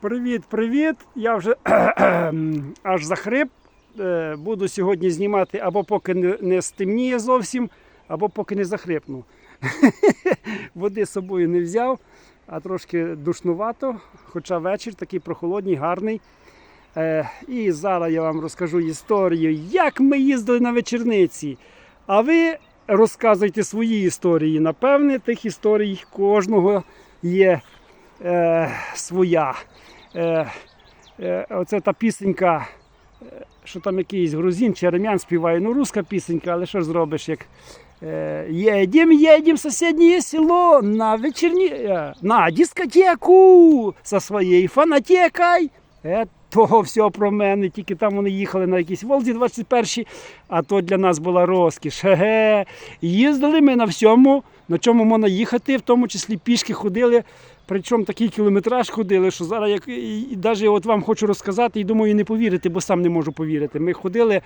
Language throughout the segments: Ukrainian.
Привіт, привіт! Я вже аж захрип. Е, Буду сьогодні знімати або поки не, не стемніє зовсім, або поки не захрипну. Води з собою не взяв, а трошки душнувато, хоча вечір такий прохолодний, гарний. Е, І зараз я вам розкажу історію, як ми їздили на вечірниці. А ви розказуйте свої історії. Напевне, тих історій кожного є е, своя. Е, е, оце та пісенька, е, що там якийсь грузин чи армян співає. Ну, руська пісенька, але що ж зробиш, як. Е, Едем, едем в соседнее село на вечерні... е, на дискотеку со своєю фанатекой. Е, того все про мене, тільки там вони їхали на якісь Волзі 21-й, а то для нас була розкіш. Ге-ге. Їздили ми на всьому, на чому можна їхати, в тому числі пішки ходили. Причому такий кілометраж ходили, що зараз як і, навіть от вам хочу розказати, і думаю, не повірити, бо сам не можу повірити. Ми ходили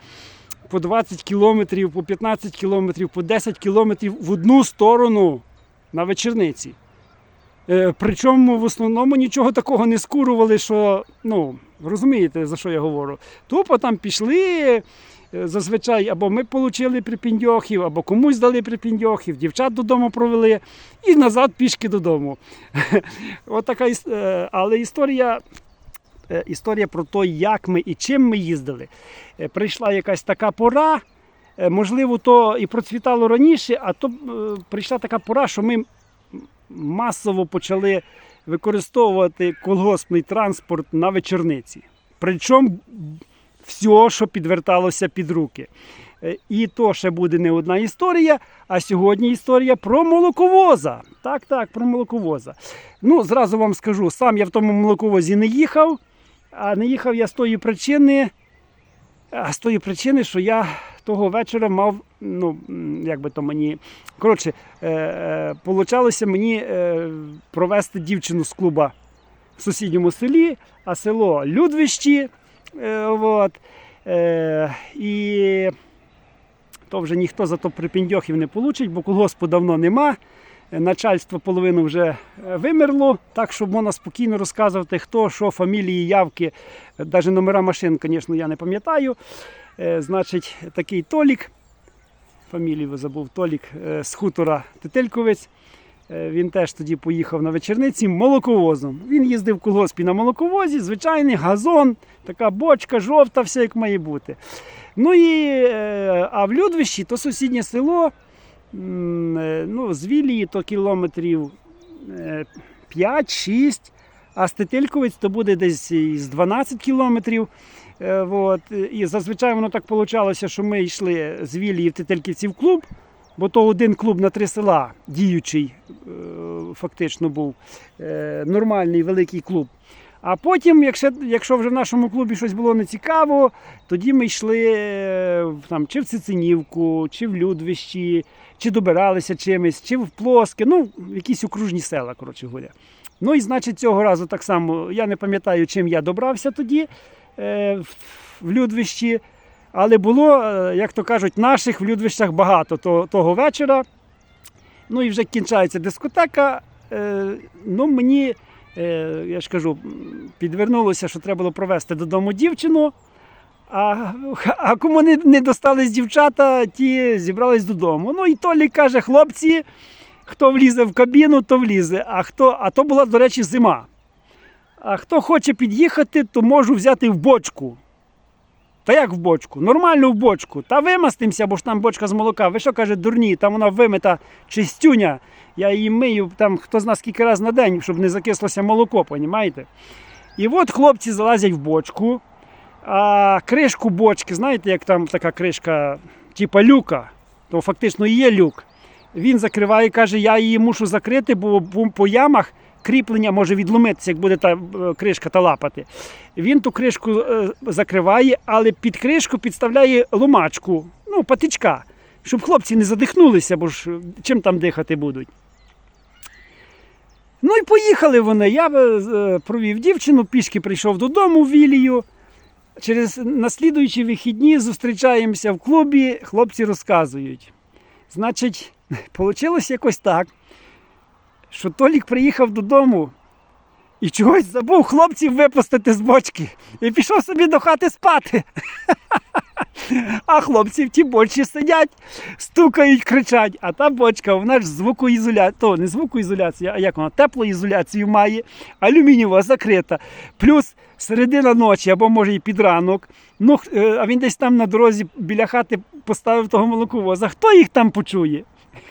по 20 кілометрів, по 15 кілометрів, по 10 кілометрів в одну сторону на вечірниці. Е, причому в основному нічого такого не скурували, що ну, розумієте, за що я говорю. Тупо там пішли. Е, Зазвичай або ми отримали припіндьохів, або комусь дали припіндьохів, дівчат додому провели і назад пішки додому. От така, е, але історія, е, історія про те, як ми і чим ми їздили. Прийшла якась така пора, можливо, то і процвітало раніше, а то прийшла така пора, що ми масово почали використовувати колгоспний транспорт на вечорниці. Причому все, що підверталося під руки. Е, І то ще буде не одна історія, а сьогодні історія про молоковоза. Так, так, про молоковоза. Ну, зразу вам скажу, сам я в тому молоковозі не їхав, а не їхав я з тої причини, з тої причини, що я того вечора мав, ну, як би то мені. Коротше, е, е, мені е, провести дівчину з клуба в сусідньому селі, а село Людвищі. Е, от, е, і то вже ніхто за то припіндьохів не получить, бо колгоспу давно нема. Е, Начальство половину вже вимерло, так що можна спокійно розказувати, хто, що, фамілії, явки, навіть номера машин, звісно, я не пам'ятаю. Значить, такий Толік, фамілію забув Толік з хутора Тетельковець. Е, Він теж тоді поїхав на вечірниці молоковозом. Він їздив в колгоспі на молоковозі, звичайний газон, така бочка, жовта, все як має бути. Ну і, е, а в Людвищі то сусіднє село, е, ну, з Вілії то кілометрів е, 5-6, а з Тетельковець то буде десь із 12 кілометрів. От. І зазвичай воно так вийшло, що ми йшли з Вілії в Тетельківці в клуб, бо то один клуб на три села діючий е, фактично був е, нормальний великий клуб. А потім, якщо, якщо вже в нашому клубі щось було нецікаво, тоді ми йшли е, там, чи в Цицинівку, чи в Людвищі, чи добиралися чимось, чи в Плоске, ну, в якісь окружні села, коротше говоря. Ну і значить, цього разу так само, я не пам'ятаю, чим я добрався тоді е, в, в Людвищі. Але було, е, як то кажуть, наших в Людвищах багато того вечора. Ну і вже кінчається дискотека. Е, Ну, мені, е, я ж кажу, підвернулося, що треба було провести додому дівчину. А, а кому не, не достались дівчата, ті зібрались додому. Ну і Толі каже, хлопці, хто влізе в кабіну, то влізе. А, хто, а то була, до речі, зима. А хто хоче під'їхати, то можу взяти в бочку. Та як в бочку? Нормально в бочку. Та вимастимося, бо ж там бочка з молока. Ви що каже, дурні, там вона вимита чистюня. Я її мию там хто зна скільки разів на день, щоб не закислося молоко, понімаєте? І от хлопці залазять в бочку, а кришку бочки, знаєте, як там така кришка, типа люка, то фактично є люк. Він закриває, і каже, я її мушу закрити, бо по ямах кріплення може відломитися, як буде та е, кришка та лапати. Він ту кришку е, закриває, але під кришку підставляє ломачку, ну, патичка, щоб хлопці не задихнулися, бо ж е, чим там дихати будуть. Ну і поїхали вони. Я провів дівчину, пішки прийшов додому в Вілію. Через наслідуючі вихідні зустрічаємося в клубі, хлопці розказують. Значить, вийшло якось так, що Толік приїхав додому І чогось забув хлопців випустити з бочки. І пішов собі до хати спати. А хлопці в тій бочці сидять, стукають, кричать, а та бочка, вона ж звукоізоляція, то не звукоізоляція, а як вона теплоізоляцію має, алюмінієва закрита. Плюс середина ночі або може і під ранок. Ну, е, а він десь там на дорозі біля хати поставив того молоковоза. Хто їх там почує?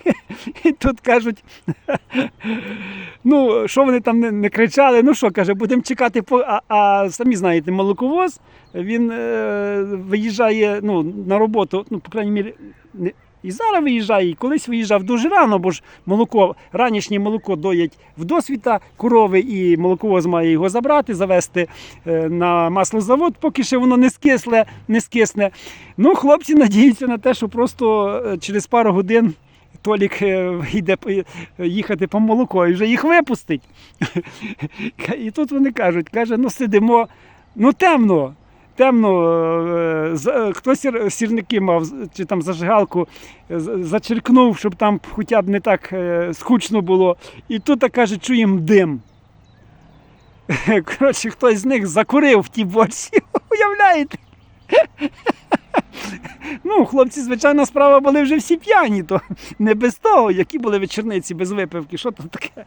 І тут кажуть, ну, що вони там не, кричали, ну що, каже, будемо чекати, а, а самі знаєте, молоковоз, він е, виїжджає ну, на роботу, ну, по крайній мірі, не, і зараз виїжджає, і колись виїжджав дуже рано, бо ж молоко, ранішнє молоко доять в досвіта корови, і молоковоз має його забрати, завести е, на маслозавод, поки ще воно не скисле, не скисне. Ну, хлопці надіються на те, що просто е, через пару годин. Толік е, йде їхати по молоко і вже їх випустить. І тут вони кажуть, каже, ну сидимо, ну темно. Темно, е, з- хто сір, сірники мав чи там зажигалку, е, зачеркнув, щоб там хоча б не так скучно було. І тут каже, чуємо дим. Коротше, хтось з них закурив в тій бочці, уявляєте? Ну, хлопці, звичайно, справа були вже всі п'яні, то не без того, які були вечорниці без випивки, що там таке.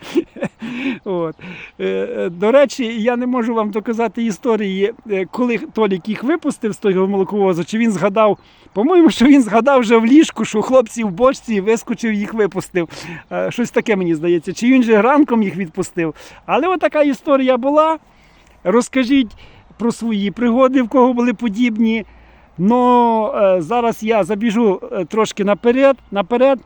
От. Е, е, До речі, я не можу вам доказати історії, е, коли Толік їх випустив з того молоковозу, чи він згадав, по-моєму, що він згадав вже в ліжку, що хлопці в бочці вискочив їх випустив. Щось таке мені здається. Чи він же ранком їх відпустив. Але отака історія була. Розкажіть про свої пригоди, в кого були подібні. Ну, е, зараз я забіжу е, трошки наперед. наперед.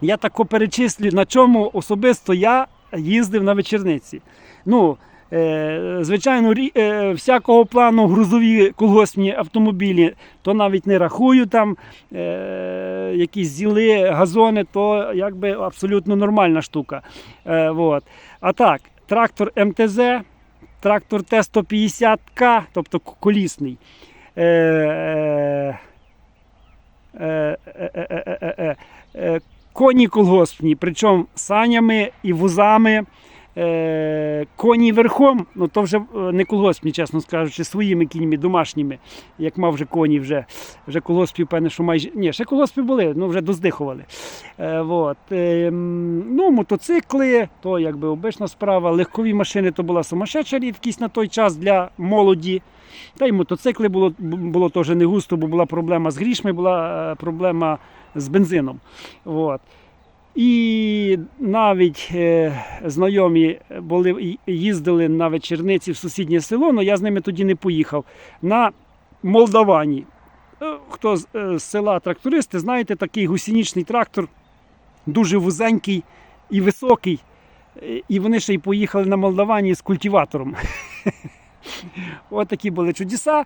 Я тако перечислю, на чому особисто я їздив на вечірниці. Ну, е, звичайно, всякого плану грузові колгоспні автомобілі, то навіть не рахую там якісь зіли, газони, то якби абсолютно нормальна штука. Вот. А так, трактор МТЗ, трактор Т-150К, тобто колісний. Е, е, е, е. коні колгоспні, причому санями і вузами. Е, коні верхом, ну то вже е, не колгоспні, чесно скажучи, своїми кіньми, домашніми, як мав вже коні, вже, вже колгоспів, певне, що майже. Ні, ще колгоспи були, ну вже доздихували. Е, вот. е, ну, мотоцикли, то якби обична справа. Легкові машини то була сумасшедша рідкість на той час для молоді. Та й мотоцикли було, було теж не густо, бо була проблема з грішми, була е, проблема з бензином. От. І навіть е, знайомі були, їздили на вечірниці в сусіднє село, але я з ними тоді не поїхав. На Молдавані. Е, Хто з, е, села трактористи, знаєте, такий гусінічний трактор, дуже вузенький і високий. І вони ще й поїхали на Молдавані з культиватором. От такі були чудеса.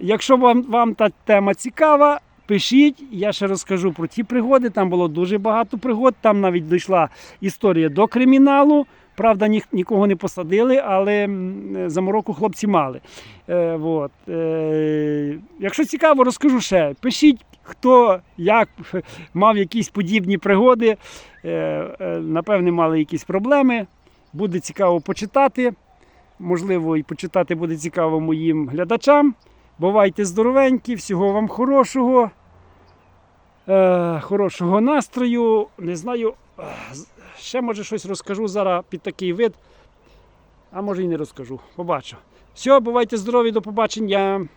Якщо вам, вам та тема цікава, пишіть, я ще розкажу про ті пригоди. Там було дуже багато пригод. Там навіть дійшла історія до криміналу. Правда, ні, нікого не посадили, але м, замороку хлопці мали. Е, вот. е, якщо цікаво, розкажу ще. Пишіть, хто як мав якісь подібні пригоди. Е, е, напевне, мали якісь проблеми. Буде цікаво почитати. Можливо, і почитати буде цікаво моїм глядачам. Бувайте здоровенькі, всього вам хорошого, е, хорошого настрою. Не знаю, е, ще може щось розкажу зараз під такий вид, а може і не розкажу. Побачу. Все, бувайте здорові, до побачення.